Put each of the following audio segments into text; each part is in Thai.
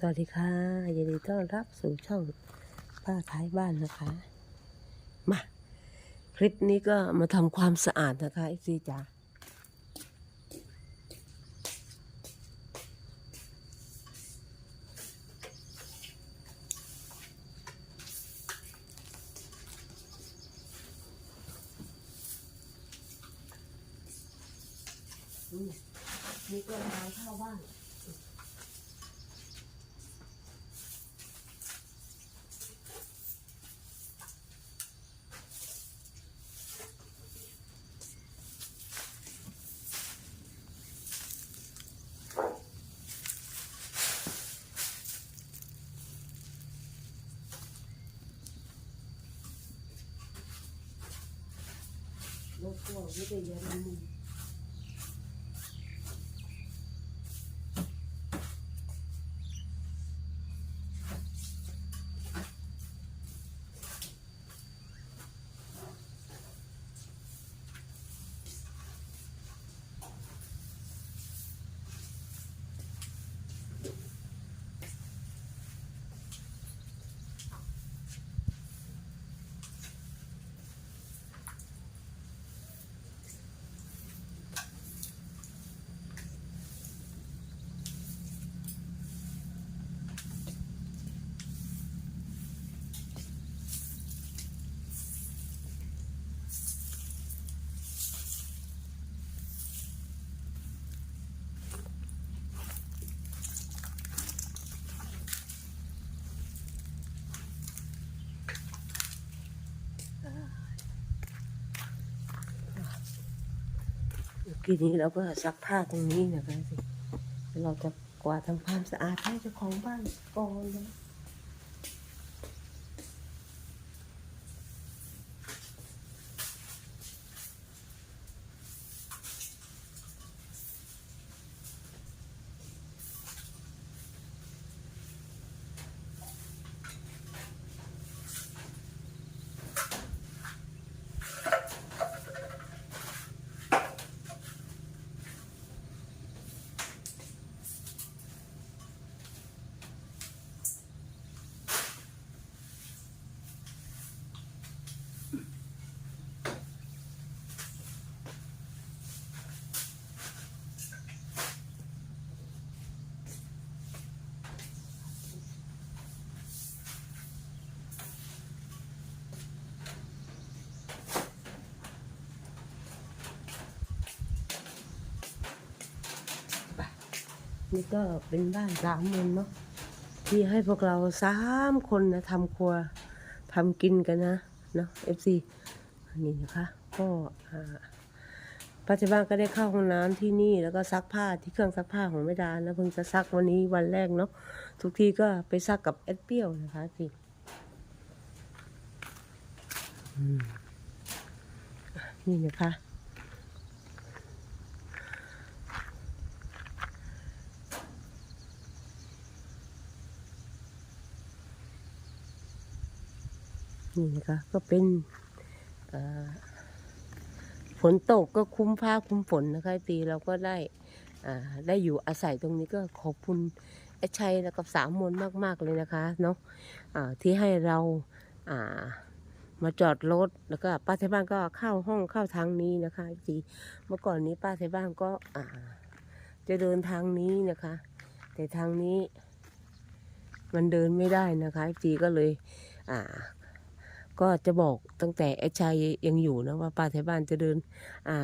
สวัสดีค่ะยินดีต้อนรับสู่ช่องป้าท้ายบ้านนะคะ มาคลิปนี้ก็มาทำความสะอาดนะคะไอซีจ๋ามนี่ก็ล้างข้าบ้าน รถพ่วง ทีนี้เราก็ซักผ้าตรงนี้นะคะสิเราจะกวาดทำความสะอาดให้เจ้าของบ้านก่อนนะ นี่ก็เป็นบ้านสามมุมเนาะที่ให้พวกเราสามคนนะทำครัวทำกินกันนะเนาะเอฟซีนี่นะคะก็อ่าปัจจุบันก็ได้เข้าห้องน้ำที่นี่แล้วก็ซักผ้าที่เครื่องซักผ้าของแม่ดาแล้วเพิ่งจะซักวันนี้วันแรกเนาะทุกทีก็ไปซักกับเอ็ดเปรี้ยวนะคะสิอืมอะนี่นะคะ นี่นะคะก็เป็นฝนตกก็คุ้มผ้าคุ้มฝนนะคะปีเราก็ได้ได้อยู่อาศัยตรงนี้ก็ขอบคุณไอ้ชัยแล้วกับสามมนมากๆเลยนะคะเนาะที่ให้เราามาจอดรถแล้วก็ป้าไทยบ้านก็เข้าห้องเข้าทางนี้นะคะจีเมื่อก่อนนี้ป้าไทยบ้านก็จะเดินทางนี้นะคะ แต่ทางนี้มันเดินไม่ได้นะคะจีก็เลย ก็จะบอกตั้งแต่ไอ้ชัยยังอยู่นะว่าป้าไทยบ้านจะเดินอ่า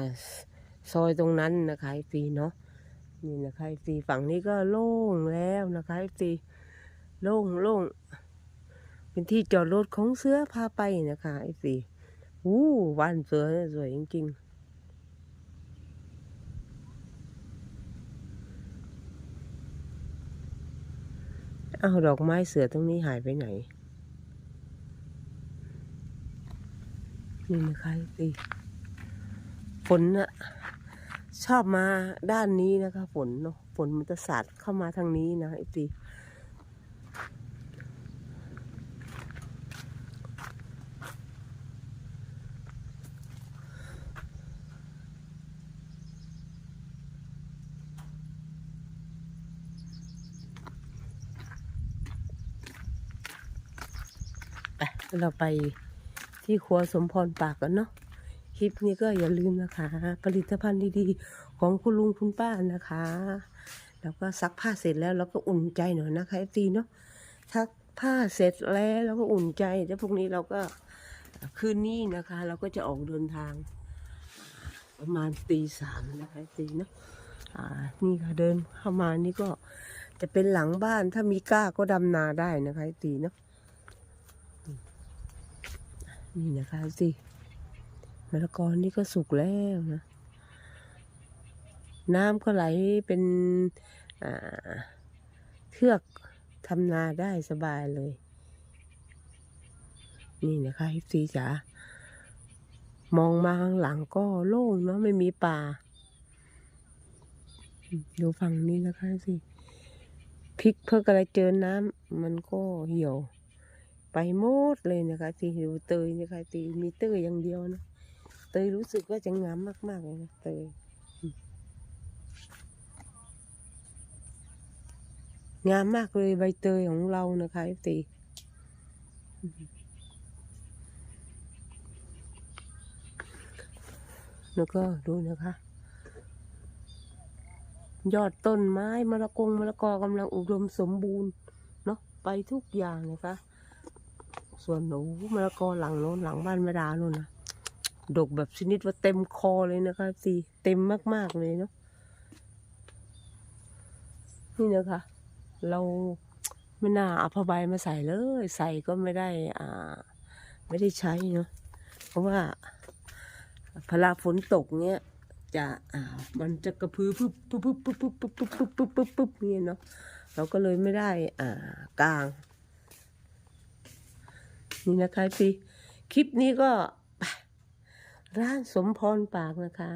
ซอยตรงนั้นนะคะไอฟีเนาะนี่นะคะไอฟีฝั่งนี้ก็โล่งแล้วนะคะไอฟีโล่งโล่งเป็นที่จอดรถของเสือพาไปนะคะไอฟีอู้วันเสือสวยจริงๆเอาดอกไม้เสือตรงนี้หายไปไหน นี่นะคะตีฝนอะชอบมาด้านนี้นะคะฝนเนาะฝนมันจะสาดเข้ามาทางนี้นะไอตีเราไป ที่ครัวสมพรปากกันเนาะคลิปนี้ก็อย่าลืมนะคะ ผลิตภัณฑ์ดีๆ ของคุณลุงคุณป้านะคะ แล้วก็ซักผ้าเสร็จแล้วเราก็อุ่นใจหน่อยนะคะเอฟซีเนาะซักผ้าเสร็จแล้วเราก็อุ่นใจแล้วพรุ่งนี้เราก็คืนนี้นะคะ เราก็จะออกเดินทาง ประมาณตีสามนะคะเอฟซีเนาะอ่านี่ค่ะเดินเข้ามานี่ก็จะเป็นหลังบ้านถ้ามีกล้าก็ดำนาได้นะคะเอฟซีเนาะ นี่นะคะเอฟซีมะละกอนี่ก็สุกแล้วนะ น้ำก็ไหลเป็นเทือกทำนาได้สบายเลย นี่นะคะฮิปซีจ๋ามองมาข้างหลังก็โล่งเนาะไม่มีป่าดูฝั่งนี้นะคะสิพริกเพื่อกระเจอน้ำมันก็เหี่ยว ไปหมดเลยนะคะสิดูเตยนะคะสิมีเตยอย่างเดียวนะเตยรู้สึกว่าจะงามมากๆเลยนะเตยงามมากเลยใบเตยของเรานะคะตีแล้วก็ดูนะคะ ยอดต้นไม้มะละกงมะละกอกำลังอุดมสมบูรณ์เนาะไปทุกอย่างนะคะ ส่วนหนูมะละกอหลังโน้นหลังบ้านแม่ดาโน่นนะดกแบบชนิดว่าเต็มคอเลยนะคะสีเต็มมากๆเลยเนาะนี่นะคะ เราไม่น่าเอาผ้าใบมาใส่เลย ใส่ก็ไม่ได้อ่า ไม่ได้ใช้เนาะเพราะว่าพลาฝนตกเนี้ยจะอ่ามันจะกระพือปุ๊บปุ๊บปุ๊บปุ๊บปุ๊บปุ๊บปุ๊บปุ๊บปุ๊บปุ๊บเนี่ยเนาะเราก็เลยไม่ได้อ่ากลาง นี่นะคะพี่คลิปนี้ก็ ร้านสมพรปากนะคะ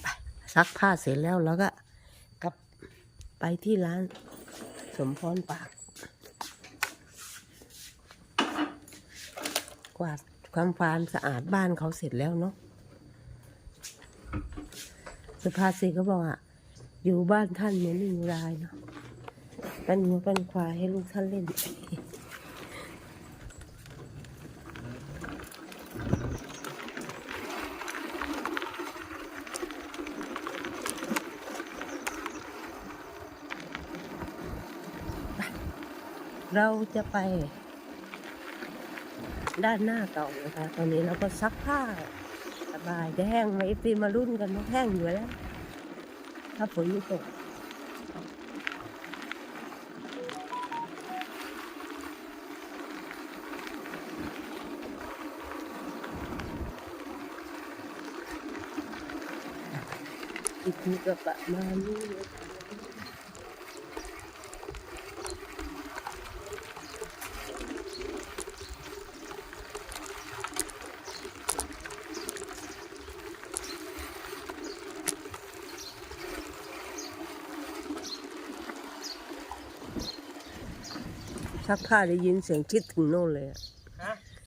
ไปซักผ้าเสร็จแล้วแล้วก็กลับไปที่ร้านสมพรปาก กวาดความฟานสะอาดบ้านเขาเสร็จแล้วเนาะสุภาษิตก็บอกอะ อยู่บ้านท่านเหมือนอยู่รายเนาะเปั้นหัวปั้นควายให้ลูกท่านเล่น เราจะไป ด้านหน้าเก่านะคะ ตอนนี้เราก็ซักผ้าสบายแห้งไหมปีมารุ่นกันว่าแห้งอยู่แล้ว ถ้าฝนไม่ตกอีกทีก็ประมาณนี้ ซักผ้าได้ยินเสียงคิดถึงโน่นเลยอะ